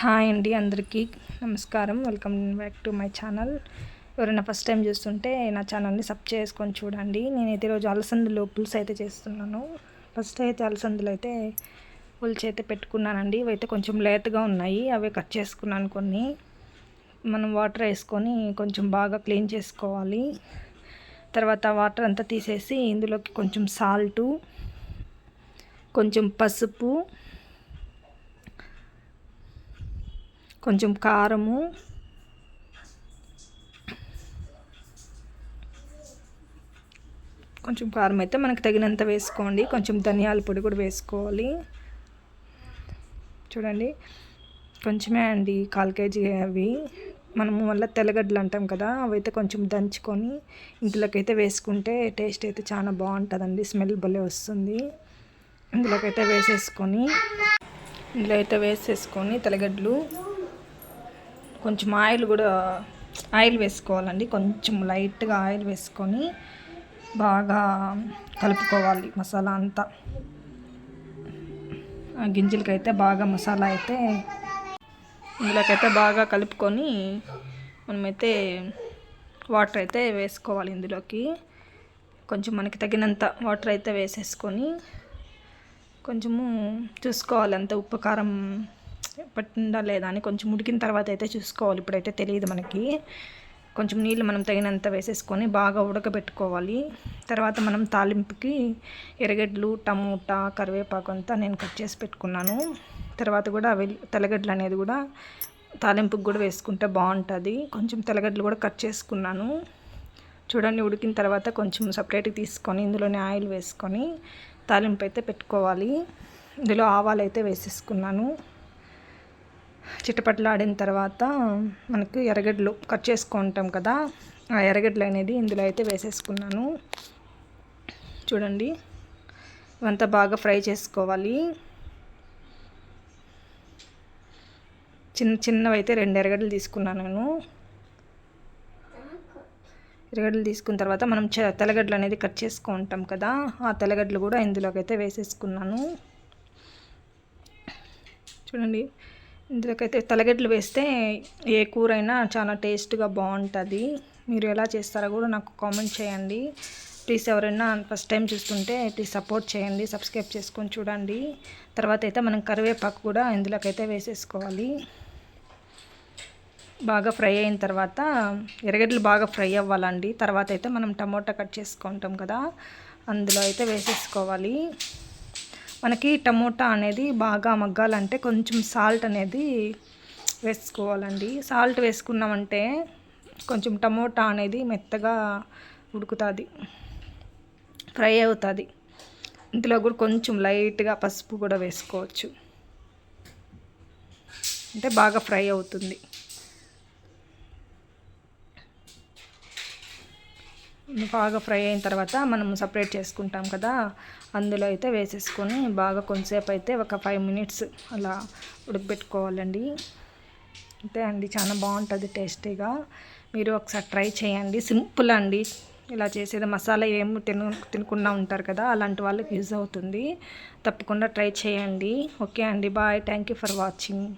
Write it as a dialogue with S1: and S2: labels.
S1: Hi అండి అందరికీ నమస్కారం. Welcome back to my channel. ఎవరైనా ఫస్ట్ టైం చూస్తుంటే నా ఛానల్ని సబ్ చేసుకొని చూడండి. నేనైతే ఈరోజు అలసందులు పులుసు అయితే చేస్తున్నాను. ఫస్ట్ అయితే అలసందులు అయితే పులుసు అయితే పెట్టుకున్నానండి. ఇవైతే కొంచెం లేతగా ఉన్నాయి. అవే కట్ చేసుకున్నాను కొన్ని. మనం వాటర్ వేసుకొని కొంచెం బాగా క్లీన్ చేసుకోవాలి. తర్వాత వాటర్ అంతా తీసేసి ఇందులోకి కొంచెం సాల్టు కొంచెం పసుపు కొంచెం కారము. కొంచెం కారం అయితే మనకు తగినంత వేసుకోండి. కొంచెం ధనియాల పొడి కూడా వేసుకోవాలి. చూడండి. కొంచెమే అండి కాల్ కేజీ అవి. మనము మళ్ళీ తెల్లగడ్డలు అంటాం కదా అవైతే కొంచెం దంచుకొని ఇందులోకైతే వేసుకుంటే టేస్ట్ అయితే చాలా బాగుంటుందండి. స్మెల్ భలే వస్తుంది. ఇందులోకైతే వేసేసుకొని ఇందులో అయితే వేసేసుకొని తెల్లగడ్డలు కొంచెం ఆయిల్ కూడా ఆయిల్ వేసుకోవాలండి. కొంచెం లైట్గా ఆయిల్ వేసుకొని బాగా కలుపుకోవాలి మసాలా అంతా. గింజలకైతే బాగా మసాలా అయితే ఇందులోకైతే బాగా కలుపుకొని మనమైతే వాటర్ అయితే వేసుకోవాలి ఇందులోకి. కొంచెం మనకి తగినంత వాటర్ అయితే వేసేసుకొని కొంచెము చూసుకోవాలి అంత ఉప్పు కారం పట్టిందా లేదా అని కొంచెం ఉడికిన తర్వాత అయితే చూసుకోవాలి. ఇప్పుడైతే తెలియదు మనకి. కొంచెం నీళ్ళు మనం తగినంత వేసేసుకొని బాగా ఉడకబెట్టుకోవాలి. తర్వాత మనం తాలింపుకి ఎర్రగడ్డలు టమోటా కరివేపాకు అంతా నేను కట్ చేసి పెట్టుకున్నాను. తర్వాత కూడా అవి తెల్లగడ్డలు అనేది కూడా తాలింపుకి కూడా వేసుకుంటే బాగుంటుంది. కొంచెం తెల్లగడ్డలు కూడా కట్ చేసుకున్నాను. చూడండి ఉడికిన తర్వాత కొంచెం సపరేట్గా తీసుకొని ఇందులోనే ఆయిల్ వేసుకొని తాలింపు అయితే పెట్టుకోవాలి. ఇందులో ఆవాలు అయితే వేసేసుకున్నాను. చిట్టపట్లాడిన తర్వాత మనకు ఎర్రగడ్డలు కట్ చేసుకుంటాం కదా. ఆ ఎర్రగడ్డలు అనేది ఇందులో అయితే వేసేసుకున్నాను. చూడండి ఇవంతా బాగా ఫ్రై చేసుకోవాలి. చిన్న చిన్నవి అయితే రెండు ఎర్రగడ్డలు తీసుకున్నాను నేను. ఎర్రగడ్డలు తీసుకున్న తర్వాత మనం తెల్లగడ్డలు అనేది కట్ చేసుకుంటాం కదా. ఆ తెల్లగడ్డలు కూడా ఇందులోకి అయితే వేసేసుకున్నాను. చూడండి ఇందులోకైతే తలగడ్డలు వేస్తే ఏ కూర అయినా చాలా టేస్ట్గా బాగుంటుంది మీరు ఎలా చేస్తారో కూడా నాకు కామెంట్ చేయండి. ప్లీజ్ ఎవరైనా ఫస్ట్ టైం చూస్తుంటే ప్లీజ్ సపోర్ట్ చేయండి సబ్స్క్రైబ్ చేసుకొని చూడండి. తర్వాత అయితే మనం కరివేపాకు కూడా ఇందులోకైతే వేసేసుకోవాలి. బాగా ఫ్రై అయిన తర్వాత ఎర్రగడ్డలు బాగా ఫ్రై అవ్వాలండి. తర్వాత అయితే మనం టమోటా కట్ చేసుకుంటాం కదా అందులో అయితే వేసేసుకోవాలి. మనకి టమోటా అనేది బాగా మగ్గాలంటే కొంచెం సాల్ట్ అనేది వేసుకోవాలండి. సాల్ట్ వేసుకున్నామంటే కొంచెం టమోటా అనేది మెత్తగా ఉడుకుతుంది ఫ్రై అవుతుంది. ఇందులో కూడా కొంచెం లైట్గా పసుపు కూడా వేసుకోవచ్చు. అంటే బాగా ఫ్రై అవుతుంది. బాగా ఫ్రై అయిన తర్వాత మనం సపరేట్ చేసుకుంటాం కదా అందులో అయితే వేసేసుకొని బాగా కొంతసేపు అయితే ఒక ఫైవ్ మినిట్స్ అలా ఉడకబెట్టుకోవాలండి. అంతే అండి చాలా బాగుంటుంది టేస్టీగా. మీరు ఒకసారి ట్రై చేయండి సింపుల్ అండి. ఇలా చేసేది మసాలా ఏం తిన తినకుండా ఉంటారు కదా అలాంటి వాళ్ళకి యూజ్ అవుతుంది. తప్పకుండా ట్రై చేయండి. ఓకే అండి bye. Thank you for watching.